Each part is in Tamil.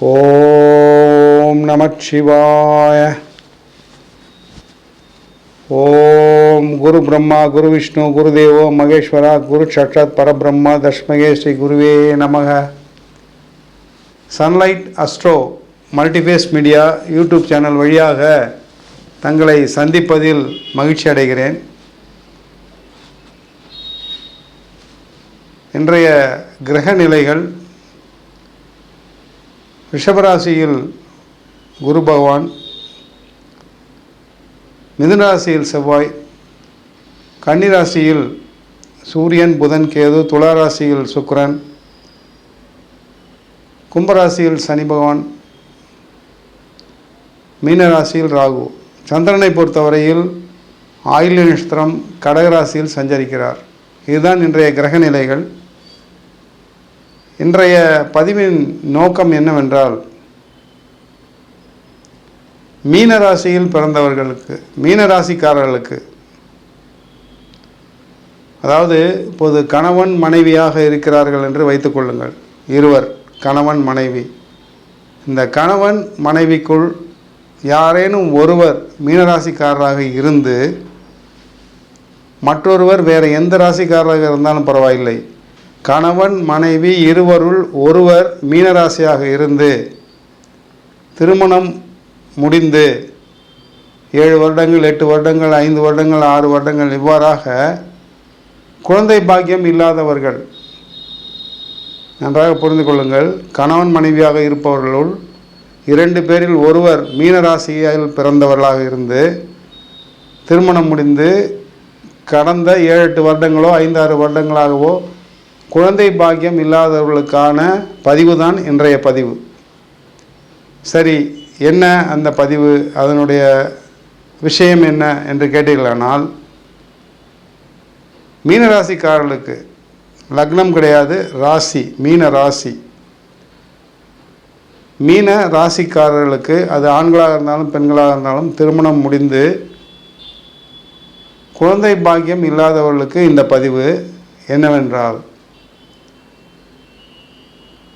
ஓம் நமச்சிவாய ஓம் குரு பிரம்மா குரு விஷ்ணு குரு தேவோ மகேஸ்வரா குரு சாட்சாத் பரபிரம்மா தஷ்மகே ஸ்ரீ குருவே நமக. Sunlight Astro Multiphase Media YouTube channel வழியாக தங்களை சந்திப்பதில் மகிழ்ச்சி அடைகிறேன். இன்றைய கிரக நிலைகள் ரிஷபராசியில் குரு பகவான் மிதுனராசியில் செவ்வாய் கன்னிராசியில் சூரியன் புதன் கேது துளாராசியில் சுக்கரன் கும்பராசியில் சனி பகவான் மீனராசியில் ராகு. சந்திரனை பொறுத்தவரையில் ஆயுள்ய நட்சத்திரம் கடகராசியில் சஞ்சரிக்கிறார். இதுதான் இன்றைய கிரக நிலைகள். இன்றைய பதிவின் நோக்கம் என்னவென்றால் மீனராசியில் பிறந்தவர்களுக்கு மீனராசிக்காரர்களுக்கு அதாவது இப்போது கணவன் மனைவியாக இருக்கிறார்கள் என்று வைத்துக்கொள்ளுங்கள் இருவர் கணவன் மனைவி. இந்த கணவன் மனைவிக்குள் யாரேனும் ஒருவர் மீனராசிக்காரராக இருந்து மற்றொருவர் வேறு எந்த ராசிக்காரராக இருந்தாலும் பரவாயில்லை. கணவன் மனைவி இருவருள் ஒருவர் மீனராசியாக இருந்து திருமணம் முடிந்து ஏழு வருடங்கள் எட்டு வருடங்கள் ஐந்து வருடங்கள் ஆறு வருடங்கள் இவ்வாறாக குழந்தை பாக்கியம் இல்லாதவர்கள் நன்றாக புரிந்து கொள்ளுங்கள். கணவன் மனைவியாக இருப்பவர்களுள் இரண்டு பேரில் ஒருவர் மீனராசியில் பிறந்தவர்களாக இருந்து திருமணம் முடிந்து கடந்த ஏழு எட்டு வருடங்களோ ஐந்தாறு வருடங்களாகவோ குழந்தை பாக்கியம் இல்லாதவர்களுக்கான பதிவு தான் இன்றைய பதிவு. சரி என்ன அந்த பதிவு? அதனுடைய விஷயம் என்ன என்று கேட்டீர்களானால் மீனராசிக்காரர்களுக்கு லக்னம் கிடையாது ராசி மீன ராசி. மீன ராசிக்காரர்களுக்கு அது ஆண்களாக இருந்தாலும் பெண்களாக இருந்தாலும் திருமணம் முடிந்து குழந்தை பாக்கியம் இல்லாதவர்களுக்கு இந்த பதிவு என்னவென்றால்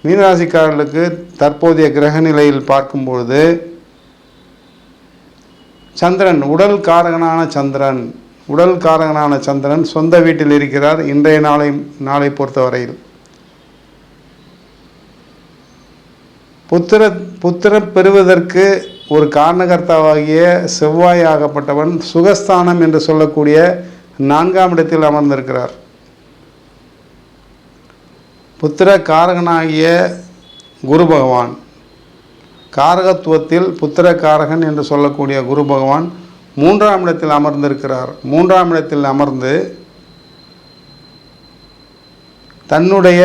மீனராசிக்காரர்களுக்கு தற்போதைய கிரக நிலையில் பார்க்கும்பொழுது சந்திரன் உடல் காரகனான சந்திரன் உடல் காரகனான சந்திரன் சொந்த வீட்டில் இருக்கிறார் இன்றைய நாளை நாளை பொறுத்தவரையில். புத்திர புத்திரம் பெறுவதற்கு ஒரு காரணகர்த்தாவாகிய செவ்வாய் ஆகப்பட்டவன் சுகஸ்தானம் என்று சொல்லக்கூடிய நான்காம் இடத்தில் அமர்ந்திருக்கிறார். புத்திர காரகனாகிய குரு பகவான் காரகத்துவத்தில் புத்திர காரகன் என்று சொல்லக்கூடிய குரு பகவான் மூன்றாம் இடத்தில் அமர்ந்திருக்கிறார். மூன்றாம் இடத்தில் அமர்ந்து தன்னுடைய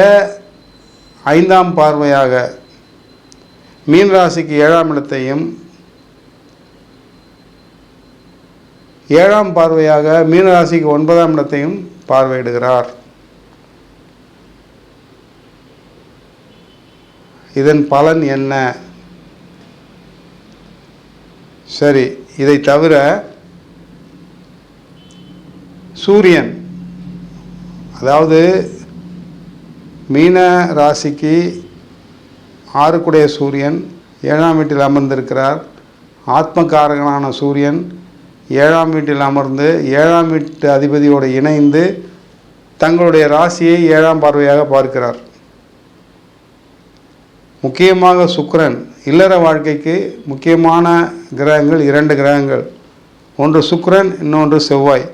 ஐந்தாம் பார்வையாக மீன் ராசிக்கு ஏழாம் இடத்தையும் ஏழாம் பார்வையாக மீனராசிக்கு ஒன்பதாம் இடத்தையும் பார்வையிடுகிறார். இதன் பலன் என்ன? சரி இதை தவிர சூரியன் அதாவது மீன ராசிக்கு ஆறுக்குடைய சூரியன் ஏழாம் வீட்டில் அமர்ந்திருக்கிறார். ஆத்மகாரகனான சூரியன் ஏழாம் வீட்டில் அமர்ந்து ஏழாம் வீட்டு அதிபதியோடு இணைந்து தங்களுடைய ராசியை ஏழாம் பார்வையாக பார்க்கிறார். முக்கியமாக சுக்கரன் இல்லற வாழ்க்கைக்கு முக்கியமான கிரகங்கள் இரண்டு கிரகங்கள். ஒன்று சுக்கிரன் இன்னொன்று செவ்வாய்.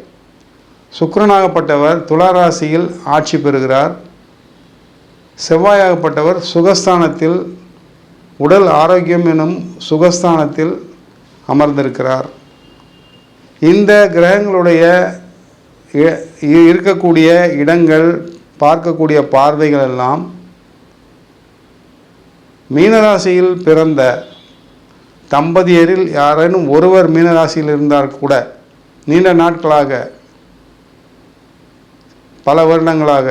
சுக்கிரனாகப்பட்டவர் துளாராசியில் ஆட்சி பெறுகிறார். செவ்வாயாகப்பட்டவர் சுகஸ்தானத்தில் உடல் ஆரோக்கியம் எனும் சுகஸ்தானத்தில் அமர்ந்திருக்கிறார். இந்த கிரகங்களுடைய இருக்கக்கூடிய இடங்கள் பார்க்கக்கூடிய பார்வைகள் எல்லாம் மீனராசியில் பிறந்த தம்பதியரில் யாரேனும் ஒருவர் மீனராசியில் இருந்தால் கூட நீண்ட நாட்களாக பல வருடங்களாக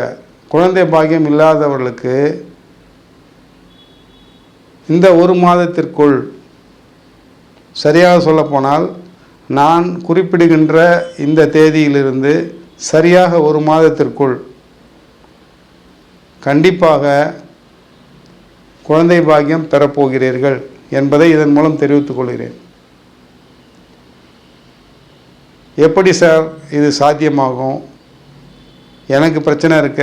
குழந்தை பாக்கியம் இல்லாதவர்களுக்கு இந்த ஒரு மாதத்திற்குள் சரியாக சொல்லப்போனால் நான் குறிப்பிடுகின்ற இந்த தேதியிலிருந்து சரியாக ஒரு மாதத்திற்குள் கண்டிப்பாக குழந்தை பாக்கியம் பெறப்போகிறீர்கள் என்பதை இதன் மூலம் தெரிவித்துக் கொள்கிறேன். எப்படி சார் இது சாத்தியமாகும்? எனக்கு பிரச்சனை இருக்க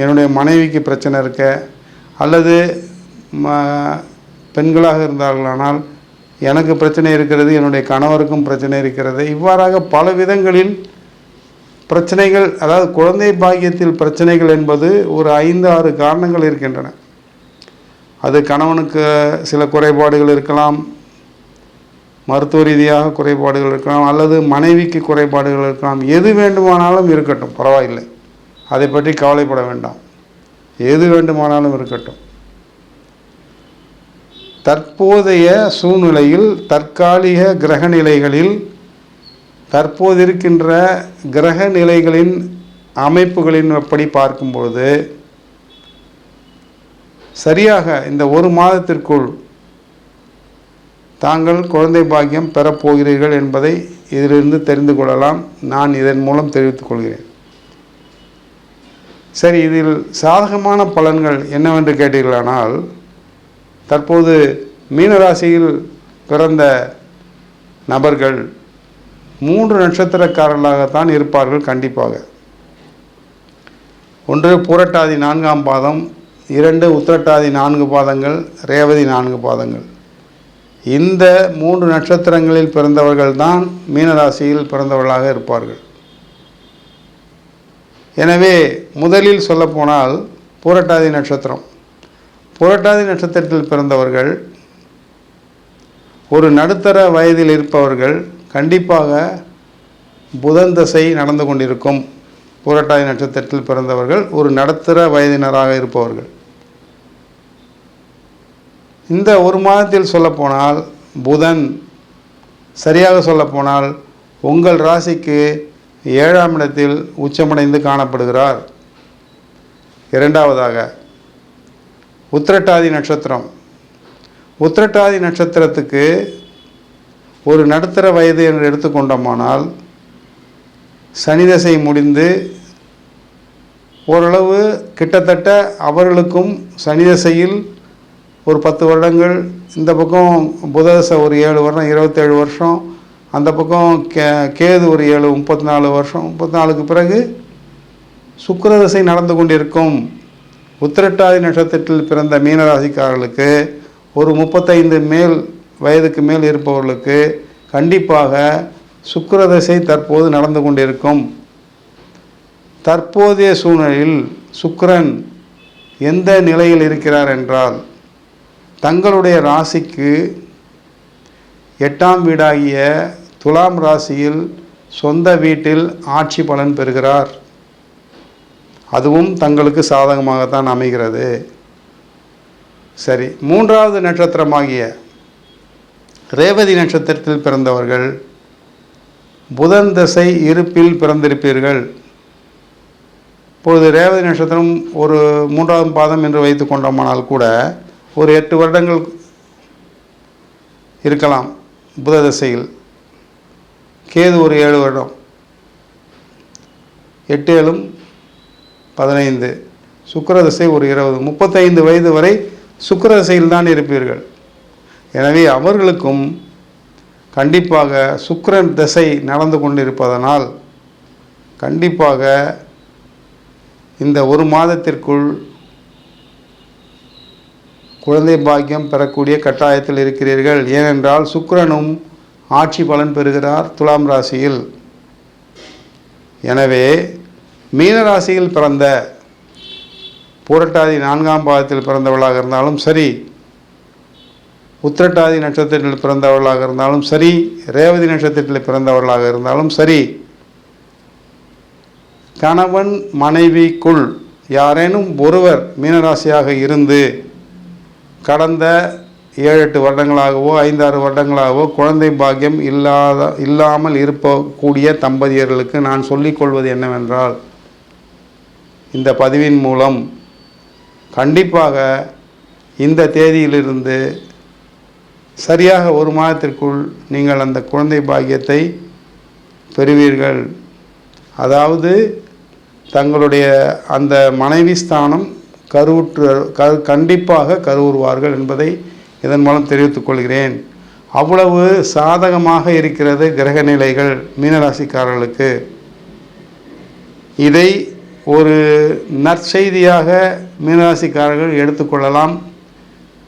என்னுடைய மனைவிக்கு பிரச்சனை இருக்க அல்லது ம பெண்களாக இருந்தார்களானால் எனக்கு பிரச்சனை இருக்கிறது என்னுடைய கணவருக்கும் பிரச்சனை இருக்கிறது. இவ்வாறாக பல விதங்களில் பிரச்சனைகள் அதாவது குழந்தை பாக்கியத்தில் பிரச்சனைகள் என்பது ஒரு ஐந்து ஆறு காரணங்கள் இருக்கின்றன. அது கணவனுக்கு சில குறைபாடுகள் இருக்கலாம் மருத்துவ ரீதியாக குறைபாடுகள் இருக்கலாம் அல்லது மனைவிக்கு குறைபாடுகள் இருக்கலாம். எது வேண்டுமானாலும் இருக்கட்டும் பரவாயில்லை. அதை பற்றி கவலைப்பட வேண்டாம். எது வேண்டுமானாலும் இருக்கட்டும். தற்போதைய சூழ்நிலையில் தற்காலிக கிரக நிலைகளில் தற்போது இருக்கின்ற கிரக நிலைகளின் அமைப்புகளின் அப்படி பார்க்கும்பொழுது சரியாக இந்த ஒரு மாதத்திற்குள் தாங்கள் குழந்தை பாக்கியம் பெறப்போகிறீர்கள் என்பதை இதிலிருந்து தெரிந்து கொள்ளலாம். நான் இதன் மூலம் தெரிவித்துக் கொள்கிறேன். சரி இதில் சாதகமான பலன்கள் என்னவென்று கேட்டீர்களானால் தற்போது மீனராசியில் பிறந்த நபர்கள் மூன்று நட்சத்திரக்காரர்களாகத்தான் இருப்பார்கள் கண்டிப்பாக. ஒன்று புரட்டாதி நான்காம் பாதம் இரண்டு உத்திரட்டாதி நான்கு பாதங்கள் ரேவதி நான்கு பாதங்கள். இந்த மூன்று நட்சத்திரங்களில் பிறந்தவர்கள் தான் மீனராசியில் பிறந்தவர்களாக இருப்பார்கள். எனவே முதலில் சொல்லப்போனால் புரட்டாதி நட்சத்திரம். புரட்டாதி நட்சத்திரத்தில் பிறந்தவர்கள் ஒரு நடுத்தர வயதில் இருப்பவர்கள் கண்டிப்பாக புதன் தசை நடந்து கொண்டிருக்கும். புரட்டாதி நட்சத்திரத்தில் பிறந்தவர்கள் ஒரு நடுத்தர வயதினராக இருப்பவர்கள். இந்த ஒரு மாதத்தில் சொல்லப்போனால் புதன் சரியாக சொல்லப்போனால் உங்கள் ராசிக்கு ஏழாம் இடத்தில் உச்சமடைந்து காணப்படுகிறார். இரண்டாவதாக உத்திரட்டாதி நட்சத்திரம். உத்திரட்டாதி நட்சத்திரத்துக்கு ஒரு நடுத்தர வயது என்று எடுத்துக்கொண்டோமானால் சனி தசை முடிந்து ஓரளவு கிட்டத்தட்ட அவர்களுக்கும் சனிதசையில் ஒரு பத்து வருடங்கள் இந்த பக்கம் புததசை ஒரு ஏழு வருடம் இருபத்தேழு வருஷம் அந்த பக்கம் கே கேது ஒரு ஏழு முப்பத்தி நாலு வருஷம் முப்பத்தி நாலுக்கு பிறகு சுக்கரதசை நடந்து கொண்டிருக்கும். உத்திரட்டாதி நட்சத்திரத்தில் பிறந்த மீனராசிக்காரர்களுக்கு ஒரு முப்பத்தைந்து மேல் வயதுக்கு மேல் இருப்பவர்களுக்கு கண்டிப்பாக சுக்கரதசை தற்போது நடந்து கொண்டிருக்கும். தற்போதைய சூழ்நிலையில் சுக்கரன் எந்த நிலையில் இருக்கிறார் என்றால் தங்களுடைய ராசிக்கு எட்டாம் வீடாகிய துலாம் ராசியில் சொந்த வீட்டில் ஆட்சி பலன் பெறுகிறார். அதுவும் தங்களுக்கு சாதகமாகத்தான் அமைகிறது. சரி மூன்றாவது நட்சத்திரமாகிய ரேவதி நட்சத்திரத்தில் பிறந்தவர்கள் புதன் தசை இருப்பில் பிறந்திருப்பீர்கள். இப்பொழுது ரேவதி நட்சத்திரம் ஒரு மூன்றாவது பாதம் என்று வைத்து கொண்டோமானால் கூட ஒரு எட்டு வருடங்கள் இருக்கலாம் புத தசையில். கேது ஒரு ஏழு வருடம். எட்டு ஏழும் பதினைந்து. சுக்கிரதசை ஒரு இருபது. முப்பத்தைந்து வயது வரை சுக்கிரதசையில் தான் இருப்பீர்கள். எனவே அவர்களுக்கும் கண்டிப்பாக சுக்கரன் திசை நடந்து கொண்டிருப்பதனால் கண்டிப்பாக இந்த ஒரு மாதத்திற்குள் குழந்தை பாக்கியம் பெறக்கூடிய கட்டாயத்தில் இருக்கிறீர்கள். ஏனென்றால் சுக்கரனும் ஆட்சி பலன் பெறுகிறார் துலாம் ராசியில். எனவே மீன ராசியில் பிறந்த பூரட்டாதி நான்காம் பாதத்தில் பிறந்தவளாக இருந்தாலும் சரி உத்திரட்டாதி நட்சத்திரத்தில் பிறந்தவர்களாக இருந்தாலும் சரி ரேவதி நட்சத்திரத்தில் பிறந்தவர்களாக இருந்தாலும் சரி கணவன் மனைவிக்குள் யாரேனும் ஒருவர் மீனராசியாக இருந்து கடந்த ஏழு எட்டு வருடங்களாகவோ ஐந்தாறு வருடங்களாகவோ குழந்தை பாக்கியம் இல்லாத இல்லாமல் இருப்பக்கூடிய தம்பதியர்களுக்கு நான் சொல்லிக்கொள்வது என்னவென்றால் இந்த பதிவின் மூலம் கண்டிப்பாக இந்த தேதியிலிருந்து சரியாக ஒரு மாதத்திற்குள் நீங்கள் அந்த குழந்தை பாக்கியத்தை பெறுவீர்கள். அதாவது தங்களுடைய அந்த மனைவி ஸ்தானம் கருவுற்று க கண்டிப்பாக கருவுறுவார்கள் என்பதை இதன் மூலம் தெரிவித்துக் கொள்கிறேன். அவ்வளவு சாதகமாக இருக்கிறது கிரக நிலைகள் மீனராசிக்காரர்களுக்கு. இதை ஒரு நற்செய்தியாக மீனராசிக்காரர்கள் எடுத்துக்கொள்ளலாம்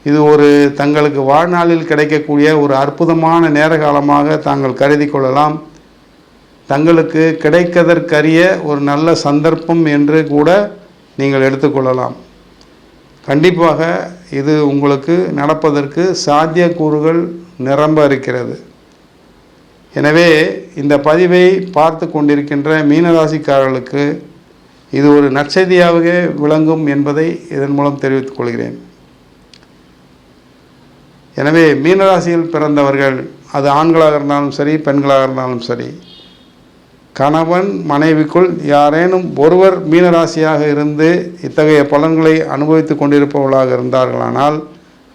இது ஒரு தங்களுக்கு வாழ்நாளில் கிடைக்கக்கூடிய ஒரு அற்புதமான நேர காலமாக தாங்கள் கருதி கொள்ளலாம். தங்களுக்கு கிடைக்கதற்கரிய ஒரு நல்ல சந்தர்ப்பம் என்று கூட நீங்கள் எடுத்துக்கொள்ளலாம் கண்டிப்பாக இது உங்களுக்கு நடப்பதற்கு சாத்தியக்கூறுகள் நிரம்ப இருக்கிறது. எனவே இந்த பதிவை பார்த்து கொண்டிருக்கின்ற மீனராசிக்காரர்களுக்கு இது ஒரு நற்செய்தியாகவே விளங்கும் என்பதை இதன் மூலம் தெரிவித்துக் கொள்கிறேன். எனவே மீனராசியில் பிறந்தவர்கள் அது ஆண்களாக இருந்தாலும் சரி பெண்களாக இருந்தாலும் சரி கணவன் மனைவிக்குள் யாரேனும் ஒருவர் மீனராசியாக இருந்து இத்தகைய பலன்களை அனுபவித்து கொண்டிருப்பவர்களாக இருந்தார்களானால்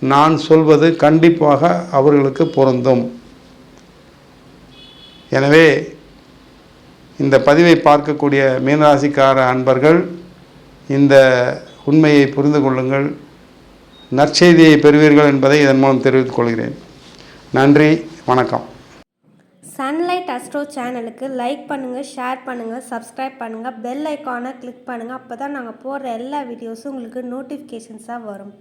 நான் சொல்வது கண்டிப்பாக அவர்களுக்கு பொருந்தும். எனவே இந்த பதிவை பார்க்கக்கூடிய மீனராசிக்கார அன்பர்கள் இந்த உண்மையை புரிந்து கொள்ளுங்கள். நற்செய்தியை பெறுவீர்கள் என்பதை இதன் மூலம் தெரிவித்துக் கொள்கிறேன். நன்றி வணக்கம். சன்லைட் அஸ்ட்ரோ சேனலுக்கு லைக் பண்ணுங்கள் ஷேர் பண்ணுங்கள் சப்ஸ்கிரைப் பண்ணுங்கள் பெல் ஐக்கானை கிளிக் பண்ணுங்கள் அப்போ தான் நாங்கள் போடுற எல்லா வீடியோஸும் உங்களுக்கு நோட்டிஃபிகேஷன்ஸாக வரும்.